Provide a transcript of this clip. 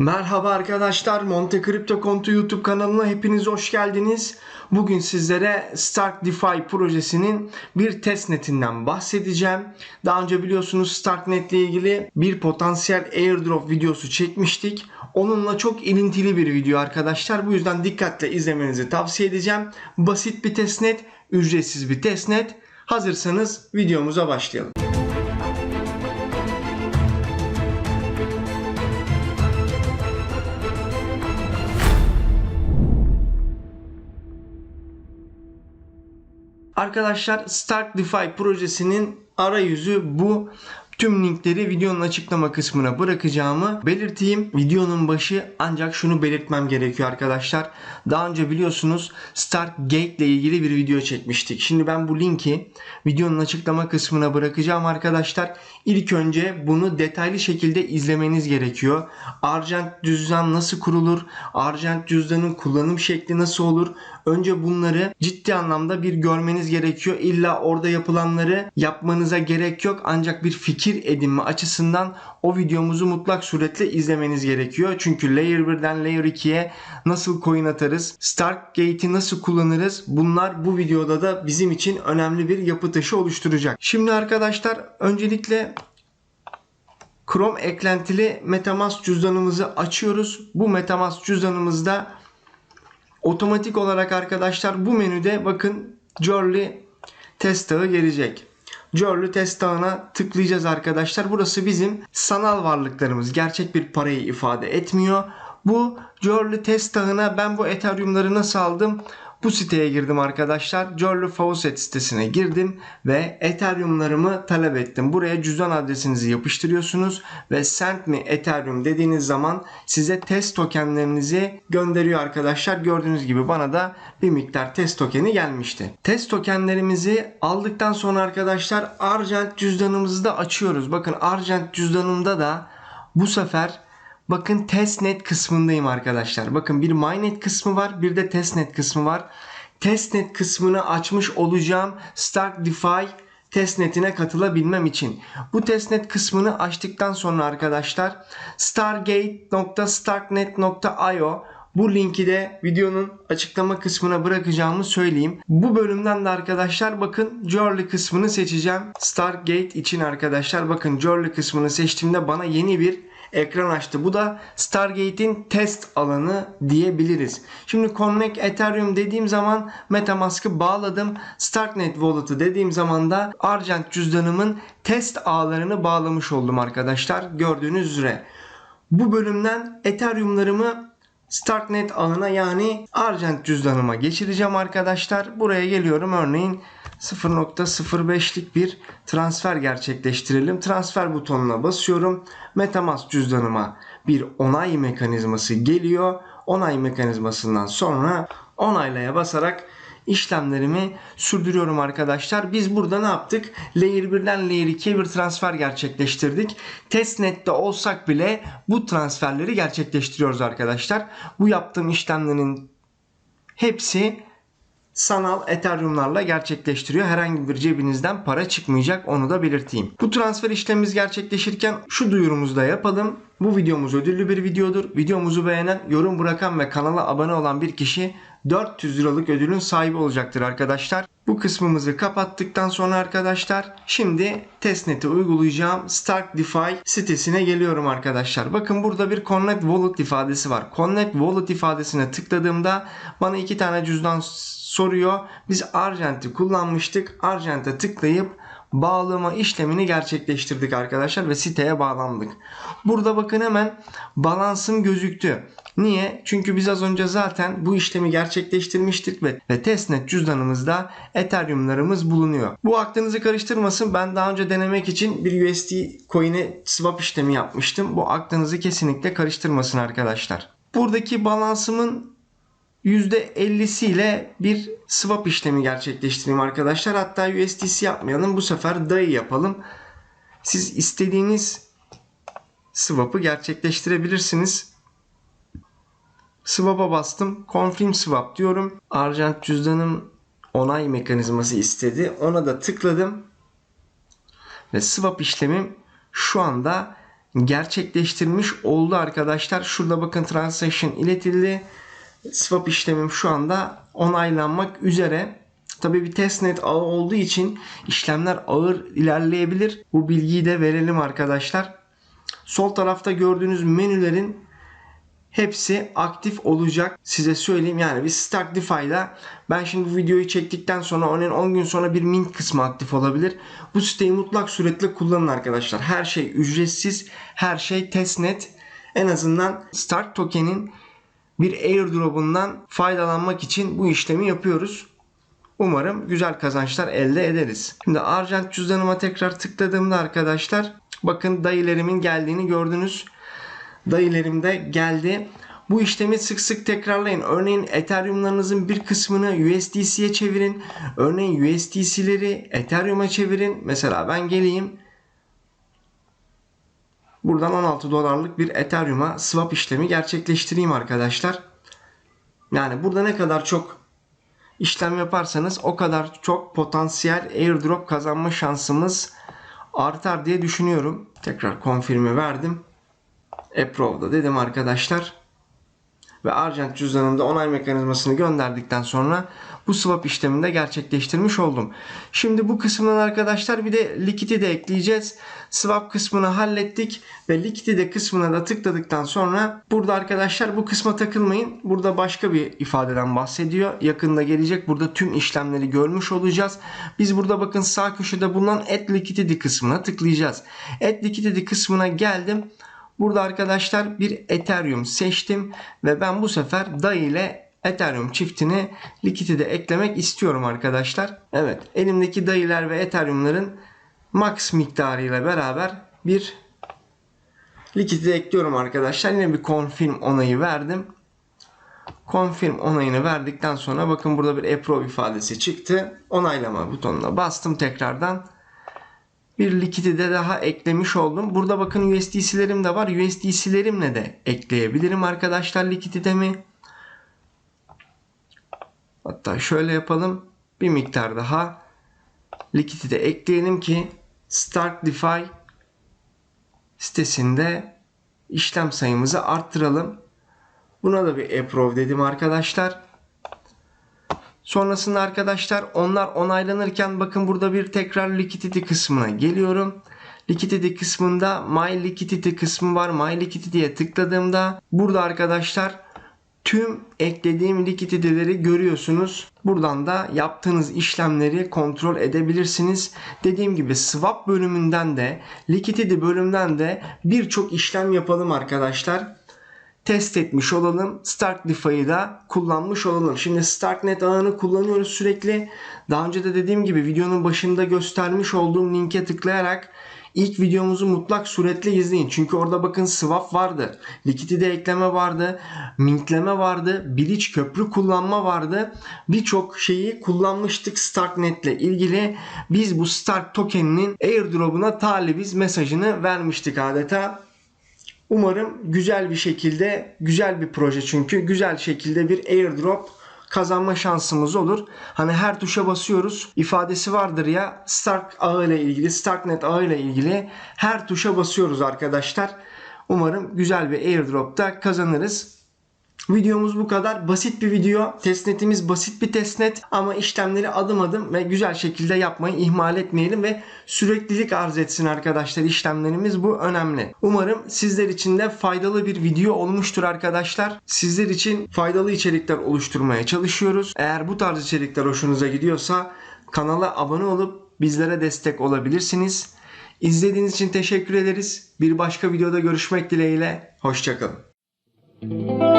Merhaba arkadaşlar, Monte Crypto Kontu YouTube kanalına hepiniz hoş geldiniz. Bugün sizlere Stark DeFi projesinin bir testnetinden bahsedeceğim. Daha önce biliyorsunuz Starknet ile ilgili bir potansiyel airdrop videosu çekmiştik. Onunla çok ilintili bir video arkadaşlar. Bu yüzden dikkatle izlemenizi tavsiye edeceğim. Basit bir testnet, ücretsiz bir testnet. Hazırsanız videomuza başlayalım. Arkadaşlar Stark DeFi projesinin arayüzü bu. Tüm linkleri videonun açıklama kısmına bırakacağımı belirteyim. Videonun başı ancak şunu belirtmem gerekiyor arkadaşlar. Daha önce biliyorsunuz Stark Gate ile ilgili bir video çekmiştik. Şimdi ben bu linki videonun açıklama kısmına bırakacağım arkadaşlar. İlk önce bunu detaylı şekilde izlemeniz gerekiyor. Argent cüzdan nasıl kurulur? Argent cüzdanın kullanım şekli nasıl olur? Önce bunları ciddi anlamda bir görmeniz gerekiyor. İlla orada yapılanları yapmanıza gerek yok. Ancak bir fikir edinme açısından o videomuzu mutlak suretle izlemeniz gerekiyor. Çünkü Layer 1'den Layer 2'ye nasıl coin atarız? Stark Gate'i nasıl kullanırız? Bunlar bu videoda da bizim için önemli bir yapı taşı oluşturacak. Şimdi arkadaşlar öncelikle Chrome eklentili MetaMask cüzdanımızı açıyoruz. Bu MetaMask cüzdanımızda otomatik olarak arkadaşlar bu menüde bakın Jolly test gelecek. Jolly test ağına tıklayacağız arkadaşlar. Burası bizim sanal varlıklarımız. Gerçek bir parayı ifade etmiyor. Bu Jolly test ağına ben bu Ethereum'ları nasıl aldım? Bu siteye girdim arkadaşlar. Jolly Faucet sitesine girdim ve Ethereum'larımı talep ettim. Buraya cüzdan adresinizi yapıştırıyorsunuz ve send me Ethereum dediğiniz zaman size test tokenlerinizi gönderiyor arkadaşlar. Gördüğünüz gibi bana da bir miktar test tokeni gelmişti. Test tokenlerimizi aldıktan sonra arkadaşlar Argent cüzdanımızı da açıyoruz. Bakın Argent cüzdanımda da bu sefer Bakın testnet kısmındayım arkadaşlar. Bakın bir mynet kısmı var bir de testnet kısmı var. Testnet kısmını açmış olacağım Stark DeFi testnetine katılabilmem için. Bu testnet kısmını açtıktan sonra arkadaşlar stargate.starknet.io bu linki de videonun açıklama kısmına bırakacağımı söyleyeyim. Bu bölümden de arkadaşlar bakın Jolly kısmını seçeceğim. Stargate için arkadaşlar bakın Jolly kısmını seçtiğimde bana yeni bir ekran açtı. Bu da Stargate'in test alanı diyebiliriz. Şimdi Connect Ethereum dediğim zaman Metamask'ı bağladım. Starknet Wallet'ı dediğim zaman da Argent cüzdanımın test ağlarını bağlamış oldum arkadaşlar. Gördüğünüz üzere. Bu bölümden Ethereum'larımı Starknet ağına yani Argent cüzdanıma geçireceğim arkadaşlar. Buraya geliyorum örneğin 0.05'lik bir transfer gerçekleştirelim. Transfer butonuna basıyorum. Metamask cüzdanıma bir onay mekanizması geliyor. Onay mekanizmasından sonra onaylaya basarak işlemlerimi sürdürüyorum arkadaşlar. Biz burada ne yaptık? Layer 1'den Layer 2'ye bir transfer gerçekleştirdik. Testnet'te olsak bile bu transferleri gerçekleştiriyoruz arkadaşlar. Bu yaptığım işlemlerin hepsi sanal Ethereum'larla gerçekleştiriyor. Herhangi bir cebinizden para çıkmayacak onu da belirteyim. Bu transfer işlemimiz gerçekleşirken şu duyurumuzu da yapalım. Bu videomuz ödüllü bir videodur. Videomuzu beğenen, yorum bırakan ve kanala abone olan bir kişi 400 liralık ödülün sahibi olacaktır arkadaşlar. Bu kısmımızı kapattıktan sonra arkadaşlar şimdi testnet'i uygulayacağım Stark DeFi sitesine geliyorum arkadaşlar. Bakın burada bir Connect Wallet ifadesi var. Connect Wallet ifadesine tıkladığımda bana iki tane cüzdan soruyor. Biz Argent'i kullanmıştık. Argent'e tıklayıp bağlama işlemini gerçekleştirdik arkadaşlar ve siteye bağlandık. Burada bakın hemen balansım gözüktü. Niye? Çünkü biz az önce zaten bu işlemi gerçekleştirmiştik ve, ve testnet cüzdanımızda Ethereum'larımız bulunuyor. Bu aklınızı karıştırmasın. Ben daha önce denemek için bir USD coin'e swap işlemi yapmıştım. Bu aklınızı kesinlikle karıştırmasın arkadaşlar. Buradaki balansımın %50'siyle bir swap işlemi gerçekleştireyim arkadaşlar. Hatta USDC yapmayalım. Bu sefer DAI yapalım. Siz istediğiniz swap'ı gerçekleştirebilirsiniz. Swap'a bastım. Confirm swap diyorum. Argent cüzdanım onay mekanizması istedi. Ona da tıkladım. Ve swap işlemim şu anda gerçekleştirmiş oldu arkadaşlar. Şurada bakın transaction iletildi. Swap işlemim şu anda onaylanmak üzere. Tabii bir testnet ağı olduğu için işlemler ağır ilerleyebilir. Bu bilgiyi de verelim arkadaşlar. Sol tarafta gördüğünüz menülerin hepsi aktif olacak. Size söyleyeyim yani bir Start DeFi'da ben şimdi bu videoyu çektikten sonra onun 10 gün sonra bir mint kısmı aktif olabilir. Bu siteyi mutlak suretle kullanın arkadaşlar. Her şey ücretsiz, her şey testnet. En azından Start token'in bir airdrop'undan faydalanmak için bu işlemi yapıyoruz. Umarım güzel kazançlar elde ederiz. Şimdi Argent cüzdanıma tekrar tıkladığımda arkadaşlar bakın dayılerimin geldiğini gördünüz. Dayılerim de geldi. Bu işlemi sık sık tekrarlayın. Örneğin Ethereum'larınızın bir kısmını USDC'ye çevirin. Örneğin USDC'leri Ethereum'a çevirin. Mesela ben geleyim. Buradan 16 dolarlık bir Ethereum'a swap işlemi gerçekleştireyim arkadaşlar. Yani burada ne kadar çok işlem yaparsanız o kadar çok potansiyel airdrop kazanma şansımız artar diye düşünüyorum. Tekrar konfirmi verdim. Approve'da dedim arkadaşlar. Ve Argent cüzdanımda onay mekanizmasını gönderdikten sonra bu swap işlemini de gerçekleştirmiş oldum. Şimdi bu kısımdan arkadaşlar bir de likiti de ekleyeceğiz. Swap kısmını hallettik ve likiti de kısmına da tıkladıktan sonra burada arkadaşlar bu kısma takılmayın. Burada başka bir ifadeden bahsediyor. Yakında gelecek. Burada tüm işlemleri görmüş olacağız. Biz burada bakın sağ köşede bulunan Add Liquidity kısmına tıklayacağız. Add Liquidity kısmına geldim. Burada arkadaşlar bir Ethereum seçtim ve ben bu sefer DAI ile Ethereum çiftini Liquidity'de eklemek istiyorum arkadaşlar. Evet elimdeki DAI'ler ve Ethereum'ların max miktarıyla beraber bir Liquidity'de ekliyorum arkadaşlar. Yine bir confirm onayı verdim. Confirm onayını verdikten sonra bakın burada bir approve ifadesi çıktı. Onaylama butonuna bastım tekrardan bir likidite daha eklemiş oldum. Burada bakın USDC'lerim de var. USDC'lerimle de ekleyebilirim arkadaşlar likiditemi. Hatta şöyle yapalım. Bir miktar daha likidite ekleyelim ki Start DeFi sitesinde işlem sayımızı arttıralım. Buna da bir approve dedim arkadaşlar. Sonrasında arkadaşlar onlar onaylanırken bakın burada bir tekrar liquidity kısmına geliyorum. Liquidity kısmında My Liquidity kısmı var. My Liquidity'ye tıkladığımda burada arkadaşlar tüm eklediğim likidity'leri görüyorsunuz. Buradan da yaptığınız işlemleri kontrol edebilirsiniz. Dediğim gibi swap bölümünden de liquidity bölümünden de birçok işlem yapalım arkadaşlar test etmiş olalım. Stark DeFi'yi da kullanmış olalım. Şimdi StarkNet ağını kullanıyoruz sürekli. Daha önce de dediğim gibi videonun başında göstermiş olduğum linke tıklayarak ilk videomuzu mutlak suretle izleyin. Çünkü orada bakın swap vardı. Liquidity ekleme vardı. Mintleme vardı. Bridge köprü kullanma vardı. Birçok şeyi kullanmıştık StarkNet ile ilgili. Biz bu Stark tokeninin airdrop'una talibiz mesajını vermiştik adeta. Umarım güzel bir şekilde, güzel bir proje çünkü güzel şekilde bir airdrop kazanma şansımız olur. Hani her tuşa basıyoruz ifadesi vardır ya Stark ağı ile ilgili, Starknet ağı ile ilgili her tuşa basıyoruz arkadaşlar. Umarım güzel bir airdropta kazanırız. Videomuz bu kadar. Basit bir video. Testnetimiz basit bir testnet ama işlemleri adım adım ve güzel şekilde yapmayı ihmal etmeyelim ve süreklilik arz etsin arkadaşlar işlemlerimiz bu önemli. Umarım sizler için de faydalı bir video olmuştur arkadaşlar. Sizler için faydalı içerikler oluşturmaya çalışıyoruz. Eğer bu tarz içerikler hoşunuza gidiyorsa kanala abone olup bizlere destek olabilirsiniz. İzlediğiniz için teşekkür ederiz. Bir başka videoda görüşmek dileğiyle. Hoşçakalın.